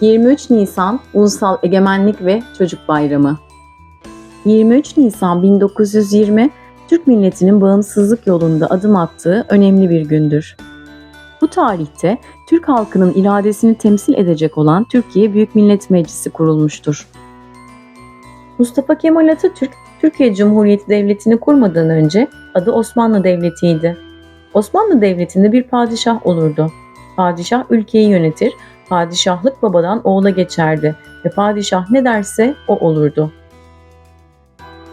23 Nisan Ulusal Egemenlik ve Çocuk Bayramı 23 Nisan 1920 Türk milletinin bağımsızlık yolunda adım attığı önemli bir gündür. Bu tarihte Türk halkının iradesini temsil edecek olan Türkiye Büyük Millet Meclisi kurulmuştur. Mustafa Kemal Atatürk, Türkiye Cumhuriyeti Devleti'ni kurmadan önce adı Osmanlı Devleti'ydi. Osmanlı Devleti'nde bir padişah olurdu. Padişah ülkeyi yönetir, padişahlık babadan oğula geçerdi ve padişah ne derse o olurdu.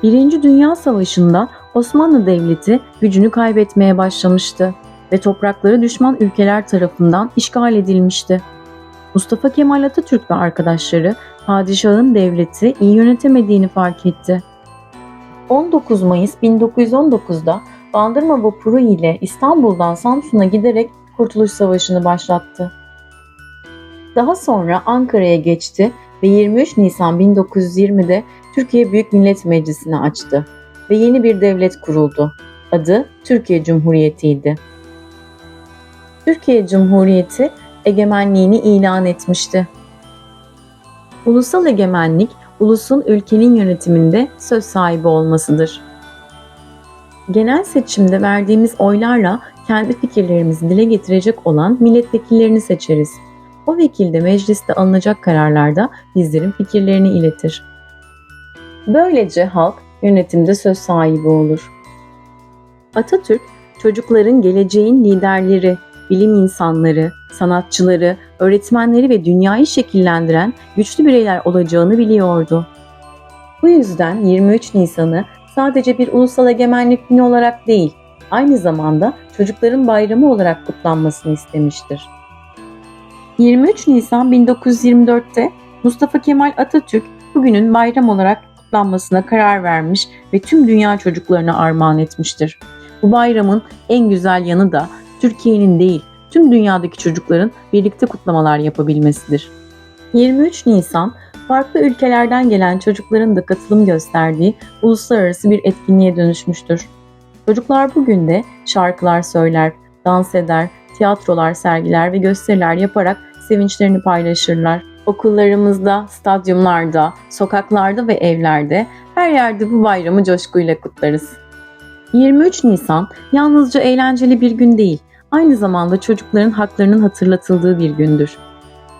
Birinci Dünya Savaşı'nda Osmanlı Devleti gücünü kaybetmeye başlamıştı ve toprakları düşman ülkeler tarafından işgal edilmişti. Mustafa Kemal Atatürk ve arkadaşları padişahın devleti iyi yönetemediğini fark etti. 19 Mayıs 1919'da Bandırma vapuru ile İstanbul'dan Samsun'a giderek Kurtuluş Savaşı'nı başlattı. Daha sonra Ankara'ya geçti ve 23 Nisan 1920'de Türkiye Büyük Millet Meclisi'ni açtı ve yeni bir devlet kuruldu. Adı Türkiye Cumhuriyeti'ydi. Türkiye Cumhuriyeti egemenliğini ilan etmişti. Ulusal egemenlik, ulusun ülkenin yönetiminde söz sahibi olmasıdır. Genel seçimde verdiğimiz oylarla kendi fikirlerimizi dile getirecek olan milletvekillerini seçeriz. O vekil de mecliste alınacak kararlarda bizlerin fikirlerini iletir. Böylece halk yönetimde söz sahibi olur. Atatürk, çocukların geleceğin liderleri, bilim insanları, sanatçıları, öğretmenleri ve dünyayı şekillendiren güçlü bireyler olacağını biliyordu. Bu yüzden 23 Nisan'ı sadece bir ulusal egemenlik günü olarak değil, aynı zamanda çocukların bayramı olarak kutlanmasını istemiştir. 23 Nisan 1924'te Mustafa Kemal Atatürk bugünün bayram olarak kutlanmasına karar vermiş ve tüm dünya çocuklarına armağan etmiştir. Bu bayramın en güzel yanı da Türkiye'nin değil, tüm dünyadaki çocukların birlikte kutlamalar yapabilmesidir. 23 Nisan, farklı ülkelerden gelen çocukların da katılım gösterdiği uluslararası bir etkinliğe dönüşmüştür. Çocuklar bugün de şarkılar söyler, dans eder, tiyatrolar sergiler ve gösteriler yaparak sevinçlerini paylaşırlar. Okullarımızda, stadyumlarda, sokaklarda ve evlerde her yerde bu bayramı coşkuyla kutlarız. 23 Nisan yalnızca eğlenceli bir gün değil, aynı zamanda çocukların haklarının hatırlatıldığı bir gündür.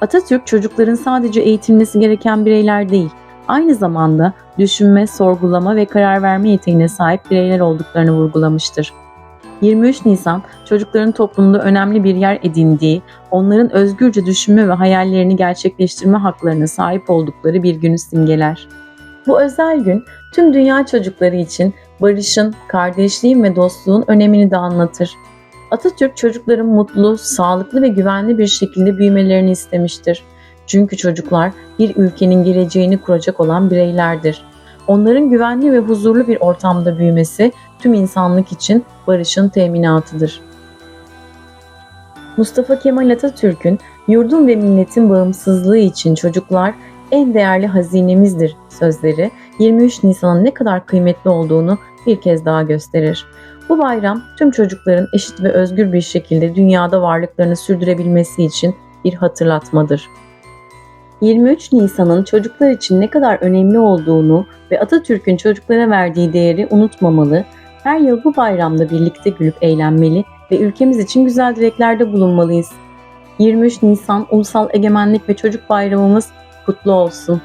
Atatürk çocukların sadece eğitilmesi gereken bireyler değil, aynı zamanda düşünme, sorgulama ve karar verme yeteneğine sahip bireyler olduklarını vurgulamıştır. 23 Nisan çocukların toplumda önemli bir yer edindiği, onların özgürce düşünme ve hayallerini gerçekleştirme haklarına sahip oldukları bir günü simgeler. Bu özel gün tüm dünya çocukları için barışın, kardeşliğin ve dostluğun önemini de anlatır. Atatürk çocukların mutlu, sağlıklı ve güvenli bir şekilde büyümelerini istemiştir. Çünkü çocuklar bir ülkenin geleceğini kuracak olan bireylerdir. Onların güvenli ve huzurlu bir ortamda büyümesi tüm insanlık için barışın teminatıdır. Mustafa Kemal Atatürk'ün yurdun ve milletin bağımsızlığı için çocuklar en değerli hazinemizdir sözleri 23 Nisan'ın ne kadar kıymetli olduğunu bir kez daha gösterir. Bu bayram tüm çocukların eşit ve özgür bir şekilde dünyada varlıklarını sürdürebilmesi için bir hatırlatmadır. 23 Nisan'ın çocuklar için ne kadar önemli olduğunu ve Atatürk'ün çocuklara verdiği değeri unutmamalı, her yıl bu bayramda birlikte gülüp eğlenmeli ve ülkemiz için güzel dileklerde bulunmalıyız. 23 Nisan Ulusal Egemenlik ve Çocuk Bayramımız kutlu olsun.